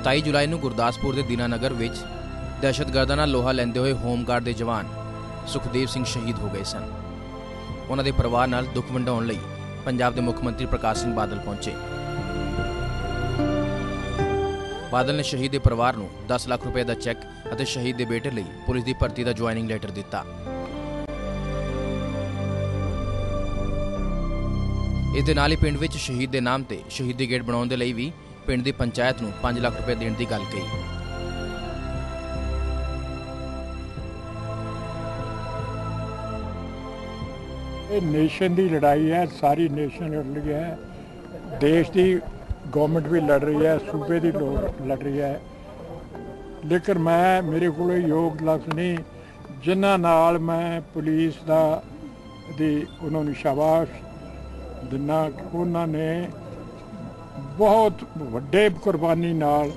27 ਜੁਲਾਈ ਨੂੰ ਗੁਰਦਾਸਪੁਰ ਦੇ ਦੀਨਾਨਗਰ ਵਿੱਚ ਦਹਿਸ਼ਤਗਰਦਾਂ ਨਾਲ ਲੋਹਾ ਲੈਂਦੇ ਹੋਏ ਹੋਮਗਾਰਡ ਦੇ ਜਵਾਨ ਸੁਖਦੇਵ ਸਿੰਘ ਸ਼ਹੀਦ ਹੋ ਗਏ ਸਨ। ਉਹਨਾਂ ਦੇ ਪਰਿਵਾਰ ਨਾਲ ਦੁੱਖ ਵੰਡਾਉਣ ਲਈ ਪੰਜਾਬ ਦੇ ਮੁੱਖ ਮੰਤਰੀ ਪ੍ਰਕਾਸ਼ ਸਿੰਘ ਬਾਦਲ ਪਹੁੰਚੇ। ਬਾਦਲ ਨੇ ਸ਼ਹੀਦ ਦੇ ਪਰਿਵਾਰ ਨੂੰ 10 ਲੱਖ ਰੁਪਏ ਦਾ ਚੈੱਕ ਅਤੇ ਸ਼ਹੀਦ ਦੇ ਬੇਟੇ ਲਈ ਪੁਲਿਸ ਦੀ ਭਰਤੀ ਦਾ ਜੁਆਇਨਿੰਗ ਲੈਟਰ ਦਿੱਤਾ। ਇਸ ਦੇ ਨਾਲ ਹੀ ਪਿੰਡ ਵਿੱਚ ਸ਼ਹੀਦ ਦੇ ਨਾਮ ਤੇ ਸ਼ਹੀਦੀ ਗੇਟ ਬਣਾਉਣ ਦੇ ਲਈ ਵੀ ਪਿੰਡ ਦੀ ਪੰਚਾਇਤ ਨੂੰ 5 ਲੱਖ ਰੁਪਏ ਦੇਣ ਦੀ ਗੱਲ ਕਹੀ। ਇਹ ਨੇਸ਼ਨ ਦੀ ਲੜਾਈ ਹੈ, ਸਾਰੀ ਨੇਸ਼ਨ ਲੜ ਰਹੀ ਹੈ। ਦੇਸ਼ ਦੀ ਗਵਰਨਮੈਂਟ ਵੀ ਲੜ ਰਹੀ ਹੈ, ਸੂਬੇ ਦੀ ਲੋਕ ਲੜ ਰਹੀ ਹੈ। ਲੇਕਿਨ ਮੈਂ, ਮੇਰੇ ਕੋਲ ਯੋਗ ਲਫ਼ਜ਼ ਨਹੀਂ, ਜਿਨ੍ਹਾਂ ਨਾਲ ਮੈਂ ਪੁਲਿਸ ਦਾ ਦੀ ਉਹਨਾਂ ਨੂੰ ਸ਼ਾਬਾਸ਼ ਦਿਨਾ ਉਹਨਾਂ ਨੇ ਬਹੁਤ ਵੱਡੇ ਕੁਰਬਾਨੀ ਨਾਲ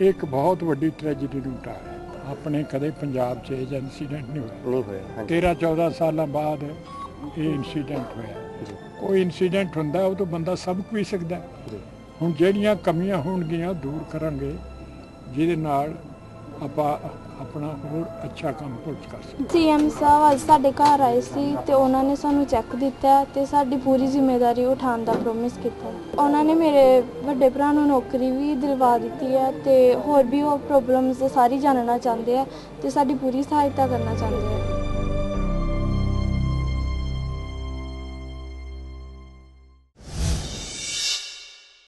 ਇੱਕ ਬਹੁਤ ਵੱਡੀ ਟ੍ਰੈਜੇਡੀ ਨੂੰ ਟਾਇਆ ਆਪਣੇ ਕਦੇ ਪੰਜਾਬ 'ਚ ਇਹ ਇਨਸੀਡੈਂਟ ਨਹੀਂ ਹੋਇਆ। ਨਹੀਂ ਹੋਇਆ ਹਾਂਜੀ। 13 14 ਸਾਲਾਂ ਬਾਅਦ ਇਹ ਇਨਸੀਡੈਂਟ ਹੋਇਆ। ਕੋਈ ਇਨਸੀਡੈਂਟ ਹੁੰਦਾ ਉਹ ਤੋਂ ਬੰਦਾ ਸਭ ਕੁਝ ਸਕਦਾ। ਹੁਣ ਜਿਹੜੀਆਂ ਕਮੀਆਂ ਹੋਣਗੀਆਂ ਦੂਰ ਕਰਾਂਗੇ ਜਿਹਦੇ ਨਾਲ ਆਪਾਂ ਆਪਣਾ ਹੋਰ ਅੱਛਾ ਕੰਮ ਪੁਲਿਸ ਕਰ ਸਕੀਏ ਸੀਐਮ ਸਾਹਿਬ, ਅੱਜ ਸਾਡੇ ਘਰ ਆਏ ਸੀ ਤੇ ਉਹਨਾਂ ਨੇ ਸਾਨੂੰ ਚੈੱਕ ਦਿੱਤਾ ਤੇ ਸਾਡੀ ਪੂਰੀ ਜ਼ਿੰਮੇਵਾਰੀ ਉਠਾਉਣ ਦਾ ਪ੍ਰੋਮਿਸ ਕੀਤਾ। ਉਹਨਾਂ ਨੇ ਮੇਰੇ ਵੱਡੇ ਭਰਾ ਨੂੰ ਨੌਕਰੀ ਵੀ ਦਿਲਵਾ ਦਿੱਤੀ ਹੈ ਤੇ ਹੋਰ ਵੀ ਉਹ ਪ੍ਰੋਬਲਮਸ ਸਾਰੀ ਜਾਣਨਾ ਚਾਹੁੰਦੇ ਆ ਤੇ ਸਾਡੀ ਪੂਰੀ ਸਹਾਇਤਾ ਕਰਨਾ ਚਾਹੁੰਦੇ ਆ।